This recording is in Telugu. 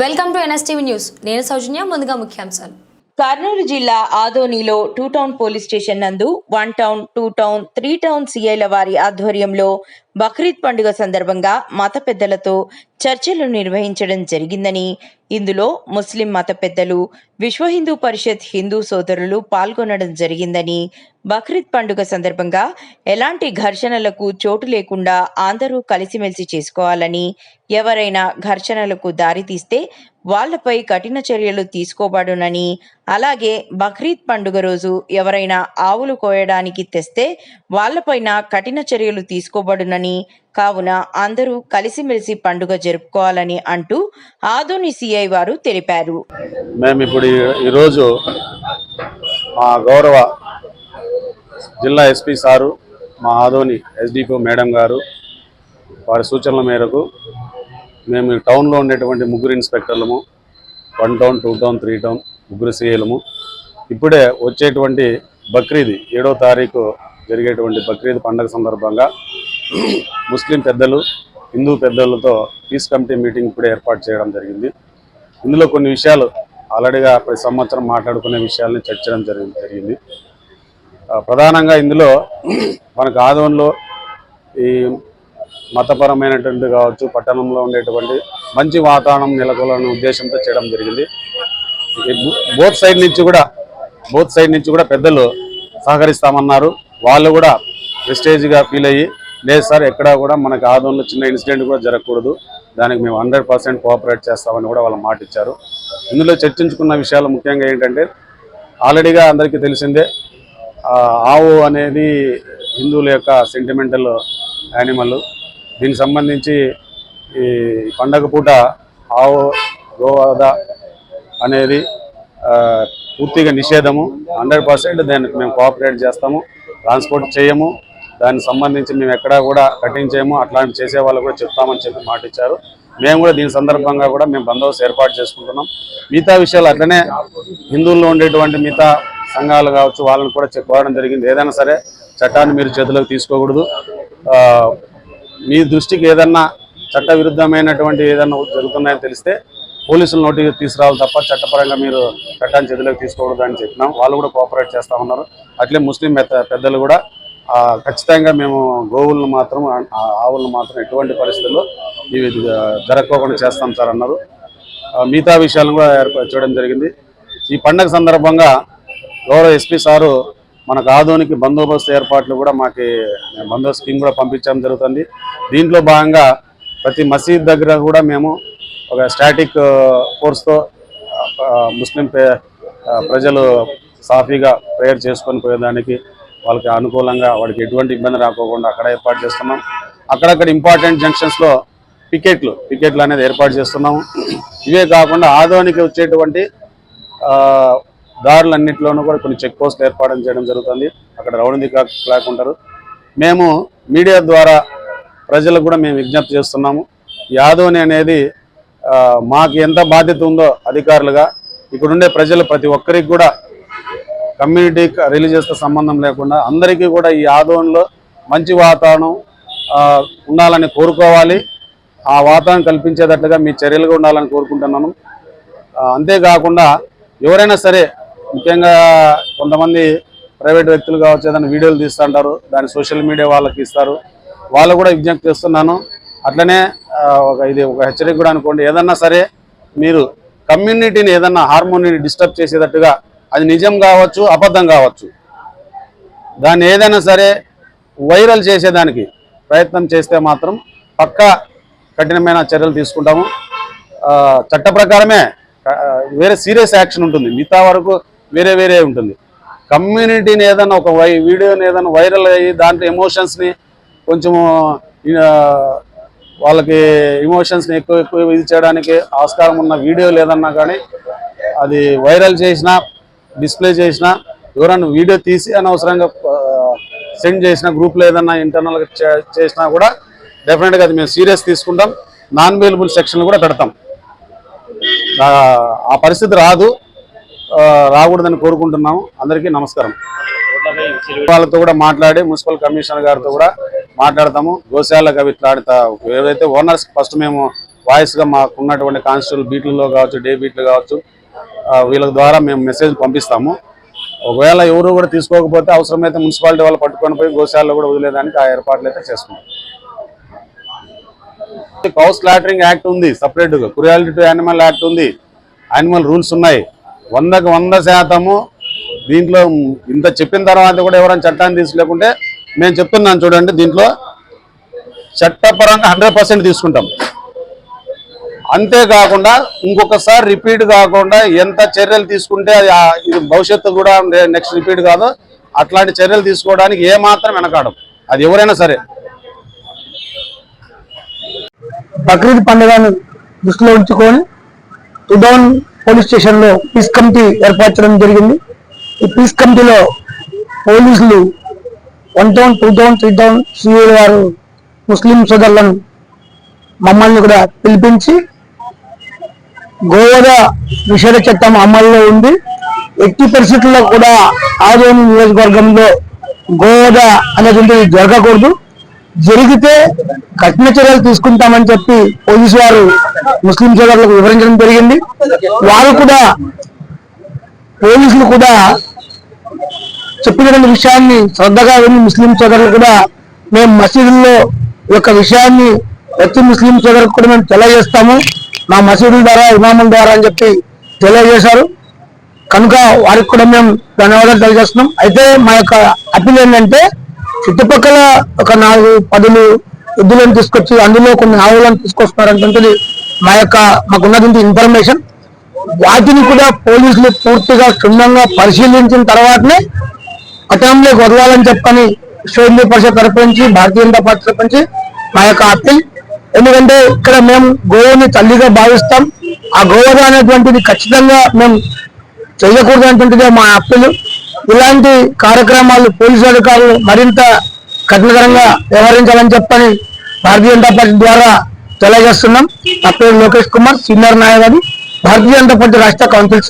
Welcome to NSTV news. నేను సౌజన్య ముందుగా ముఖ్యాంశాలు. కర్నూలు జిల్లా ఆదోనిలో టూ టౌన్ పోలీస్ స్టేషన్ నందు one town two town three town సిఐల వారి ఆధ్వర్యంలో బక్రీద్ పండుగ సందర్భంగా మత పెద్దలతో చర్చలు నిర్వహించడం జరిగిందని ఇందులో ముస్లిం మత పెద్దలు విశ్వ హిందూ పరిషత్ హిందూ సోదరులు పాల్గొనడం జరిగిందని బక్రీద్ పండుగ సందర్భంగా ఎలాంటి ఘర్షణలకు చోటు లేకుండా అందరూ కలిసిమెలిసి చేసుకోవాలని ఎవరైనా ఘర్షణలకు దారితీస్తే వాళ్ళపై కఠిన చర్యలు తీసుకోబడునని అలాగే బక్రీద్ పండుగ రోజు ఎవరైనా ఆవులు కోయడానికి తెస్తే వాళ్ళపైన కఠిన చర్యలు తీసుకోబడునని కావున అందరూ కలిసిమెలిసి పండుగ జరుపుకోవాలని అంటూ ఆదోని సిఐ వారు తెలిపారు. మేము ఇప్పుడు ఈరోజు మా గౌరవ జిల్లా ఎస్పీ సారు మా ఆదోని ఎస్డిపో మేడం గారు వారి సూచనల మేరకు మేము టౌన్లో ఉండేటువంటి ముగ్గురు ఇన్స్పెక్టర్లము one town two town three town ముగ్గురు సీఏలము ఇప్పుడే వచ్చేటువంటి బక్రీద్ ఏడో తారీఖు జరిగేటువంటి బక్రీద్ పండుగ సందర్భంగా ముస్లిం పెద్దలు హిందూ పెద్దలతో పీస్ కమిటీ మీటింగ్ కూడా ఏర్పాటు చేయడం జరిగింది. ఇందులో కొన్ని విషయాలు ఆల్రెడీగా ప్రతి సంవత్సరం మాట్లాడుకునే విషయాల్ని చర్చడం జరిగింది. జరిగింది ప్రధానంగా ఇందులో మనకు ఆదవంలో ఈ మతపరమైనటువంటి కావచ్చు పట్టణంలో ఉండేటువంటి మంచి వాతావరణం నెలకొలని ఉద్దేశంతో చేయడం జరిగింది. బోత్ సైడ్ నుంచి కూడా బోత్ సైడ్ నుంచి కూడా పెద్దలు సహకరిస్తామన్నారు. వాళ్ళు కూడా ప్రెస్టేజ్గా ఫీల్ అయ్యి లేదు సార్ ఎక్కడా కూడా మనకు ఆదంలో చిన్న ఇన్సిడెంట్ కూడా జరగకూడదు. దానికి మేము హండ్రెడ్ పర్సెంట్ కోఆపరేట్ చేస్తామని కూడా వాళ్ళు మాట ఇచ్చారు. ఇందులో చర్చించుకున్న విషయాలు ముఖ్యంగా ఏంటంటే ఆల్రెడీగా అందరికీ తెలిసిందే ఆవు అనేది హిందువుల యొక్క సెంటిమెంటల్ యానిమల్ దీనికి సంబంధించి ఈ పండగ పూట ఆవు గోవద అనేది పూర్తిగా నిషేధము. హండ్రెడ్ పర్సెంట్ దానికి మేము కోఆపరేట్ చేస్తాము ట్రాన్స్పోర్ట్ చేయము. దానికి సంబంధించి మేము ఎక్కడా కూడా కట్టించేయము అట్లాంటి చేసే వాళ్ళు కూడా చెప్తామని చెప్పి మాట ఇచ్చారు. మేము కూడా దీని సందర్భంగా కూడా మేము బందోబస్తు ఏర్పాటు చేసుకుంటున్నాం. మిగతా విషయాలు అట్లనే హిందువుల్లో ఉండేటువంటి మిగతా సంఘాలు కావచ్చు వాళ్ళని కూడా చెప్పుకోవడం జరిగింది. ఏదైనా సరే చట్టాన్ని మీరు చేతిలోకి తీసుకోకూడదు. మీ దృష్టికి ఏదన్నా చట్ట విరుద్ధమైనటువంటి ఏదన్నా జరుగుతున్నాయని తెలిస్తే పోలీసులు నోటీస్ తీసుకురావాలి తప్ప చట్టపరంగా మీరు చట్టాన్ని చేతిలోకి తీసుకోకూడదు అని చెప్పినాం. వాళ్ళు కూడా కోఆపరేట్ చేస్తా ఉన్నారు. అట్లే ముస్లిం పెద్ద- పెద్దలు కూడా ఖచ్చితంగా మేము గోవులను మాత్రం ఆ ఆవులను మాత్రం ఎటువంటి పరిస్థితుల్లో ఇవి జరగకోకుండా చేస్తాం సార్ అన్నారు. మిగతా విషయాలను కూడా ఏర్పాటు చేయడం జరిగింది. ఈ పండగ సందర్భంగా గౌరవ ఎస్పీ సారు మనకు ఆధునికి బందోబస్తు ఏర్పాట్లు కూడా మాకు బందోబస్తు స్కీమ్ కూడా పంపించడం జరుగుతుంది. దీంట్లో భాగంగా ప్రతి మసీద్ దగ్గర కూడా మేము ఒక స్టాటిక్ ఫోర్స్తో ముస్లిం పే- ప్రజలు సాఫీగా ప్రేయర్ చేసుకొని పోయేదానికి వాళ్ళకి అనుకూలంగా వాడికి ఎటువంటి ఇబ్బంది రాకోకుండా అక్కడ ఏర్పాటు చేస్తున్నాం. అక్కడక్కడ ఇంపార్టెంట్ జంక్షన్స్లో పికెట్లు పికెట్లు అనేది ఏర్పాటు చేస్తున్నాము. ఇవే కాకుండా ఆదోనికి వచ్చేటువంటి దారులన్నింటిలోనూ కూడా కొన్ని చెక్ పోస్టులు ఏర్పాటు చేయడం జరుగుతుంది. అక్కడ రౌండ్ క్లాక్ ఉంటారు మేము మీడియా ద్వారా ప్రజలకు కూడా మేము విజ్ఞప్తి చేస్తున్నాము. యాదవని అనేది మాకు ఎంత బాధ్యత ఉందో అధికారులుగా ఇక్కడుండే ప్రజలు ప్రతి ఒక్కరికి కూడా కమ్యూనిటీ రిలీజియస్తో సంబంధం లేకుండా అందరికీ కూడా ఈ ఆదోళనలో మంచి వాతావరణం ఉండాలని కోరుకోవాలి. ఆ వాతావరణం కల్పించేటట్లుగా మీ చర్యలుగా ఉండాలని కోరుకుంటున్నాను. అంతేకాకుండా ఎవరైనా సరే ముఖ్యంగా కొంతమంది ప్రైవేట్ వ్యక్తులు కావచ్చు ఏదైనా వీడియోలు తీస్తుంటారు దాన్ని సోషల్ మీడియా వాళ్ళకి ఇస్తారు. వాళ్ళు కూడా విజ్ఞప్తి చేస్తున్నాను. అట్లనే ఒక ఇది ఒక హెచ్చరిక కూడా అనుకోండి. ఏదన్నా సరే మీరు కమ్యూనిటీని ఏదన్నా హార్మోనీని డిస్టర్బ్ చేసేటట్టుగా అది నిజం కావచ్చు అబద్ధం కావచ్చు. దాన్ని ఏదైనా సరే వైరల్ చేసేదానికి ప్రయత్నం చేస్తే మాత్రం పక్కా కఠినమైన చర్యలు తీసుకుంటాము. చట్ట ప్రకారమే వేరే సీరియస్ యాక్షన్ ఉంటుంది. మిగతా వరకు వేరే వేరే ఉంటుంది. కమ్యూనిటీని ఏదైనా ఒక వై వీడియోని ఏదైనా వైరల్ అయ్యి దాంట్లో ఎమోషన్స్ని కొంచెము వాళ్ళకి ఎమోషన్స్ని ఎక్కువ ఎక్కువ ఇది చేయడానికి ఆస్కారం ఉన్న వీడియోలు ఏదన్నా కానీ అది వైరల్ చేసినా డిస్ప్లే చేసినా ఎవరైనా వీడియో తీసి అనవసరంగా సెండ్ చేసిన గ్రూప్లో ఏదన్నా ఇంటర్నల్గా చేసినా కూడా డెఫినెట్గా అది మేము సీరియస్ తీసుకుంటాం. నాన్ అవైలబుల్ సెక్షన్లు కూడా పెడతాం. ఆ, పరిస్థితి రాదు. రాకూడదని కోరుకుంటున్నాము. అందరికీ నమస్కారం. వాళ్ళతో కూడా మాట్లాడి మున్సిపల్ కమిషనర్ గారితో కూడా మాట్లాడతాము. గోశాలకు అవి ఏదైతే ఓనర్స్ ఫస్ట్ మేము వాయిస్గా మాకు ఉన్నటువంటి కానిస్టేబుల్ బీట్లలో కావచ్చు డే బీట్లు కావచ్చు వీళ్ళ ద్వారా మేము మెసేజ్ పంపిస్తాము. ఒకవేళ ఎవరు కూడా తీసుకోకపోతే అవసరమైతే మున్సిపాలిటీ వాళ్ళు పట్టుకొని పోయి గోశాలలో కూడా వదిలేదానికి ఆ ఏర్పాట్లు అయితే చేసుకుంటాం. కౌ స్లాటరింగ్ యాక్ట్ ఉంది సపరేట్గా క్రుయాలిటీ టు యానిమల్ యాక్ట్ ఉంది. యానిమల్ రూల్స్ ఉన్నాయి. వందకు వంద శాతము దీంట్లో ఇంత చెప్పిన తర్వాత కూడా ఎవరైనా చట్టాన్ని తీసుకోలేకుంటే మేము చెప్తున్నాను చూడండి దీంట్లో చట్టపరంగా హండ్రెడ్ పర్సెంట్ తీసుకుంటాం. అంతేకాకుండా ఇంకొకసారి రిపీట్ కాకుండా ఎంత చర్యలు తీసుకుంటే అది ఇది భవిష్యత్తు కూడా నెక్స్ట్ రిపీట్ కాదు. అట్లాంటి చర్యలు తీసుకోవడానికి ఏమాత్రం వెనకాడం. అది ఎవరైనా సరే. బక్రీద్ పండుగను దృష్టిలో ఉంచుకొని టుడౌన్ పోలీస్ స్టేషన్లో పీస్ కమిటీ ఏర్పరచడం జరిగింది. ఈ పీస్ కమిటీలో పోలీసులు one town two town three town CI వారు ముస్లిం సోదరులను మమ్మల్ని కూడా పిలిపించి గోవద నిషేధ చట్టం అమల్లో ఉంది. ఎట్టి పరిస్థితుల్లో కూడా ఆదోని నియోజకవర్గంలో గోవద అనేది జరగకూడదు. జరిగితే కఠిన చర్యలు తీసుకుంటామని చెప్పి పోలీసు వారు ముస్లిం సోదరులకు వివరించడం జరిగింది. వారు కూడా పోలీసులు కూడా చెప్పినటువంటి విషయాన్ని శ్రద్ధగా విని ముస్లిం సోదరులు కూడా మేము మసీదుల్లో యొక్క విషయాన్ని ప్రతి ముస్లిం సోదరులకు కూడా మేము తెలియజేస్తాము. మా మసీదుల ద్వారా ఇమాముల ద్వారా అని చెప్పి తెలియజేశారు. కనుక వారికి కూడా మేము ధన్యవాదాలు తెలియజేస్తున్నాం. అయితే మా యొక్క అప్పీల్ ఏంటంటే చుట్టుపక్కల ఒక నాలుగు పదులు ఎద్దులను తీసుకొచ్చి అందులో కొన్ని ఆవులను తీసుకొస్తున్నారంటుంటుంది మా యొక్క మాకున్నటువంటి ఇన్ఫర్మేషన్. వాటిని కూడా పోలీసులు పూర్తిగా క్షుణ్ణంగా పరిశీలించిన తర్వాతనే పట్టణంలోకి వదలాలని చెప్పని విశ్వ పరిషత్ తరపు నుంచి భారతీయ జనతా పార్టీ తరపు నుంచి మా యొక్క అప్పీల్ ఎందుకంటే ఇక్కడ మేము గోవాని తల్లిగా భావిస్తాం. ఆ గోవద అనేటువంటిది ఖచ్చితంగా మేము చేయకూడదు అనేటువంటిదే మా అప్పులు ఇలాంటి కార్యక్రమాలు పోలీసు అధికారులు మరింత కఠినతరంగా వ్యవహరించాలని చెప్పని భారతీయ జనతా పార్టీ ద్వారా తెలియజేస్తున్నాం. నా పేరు లోకేష్ కుమార్ సీనియర్ నాయకుడు. భారతీయ జనతా పార్టీ రాష్ట్ర కౌన్సిల్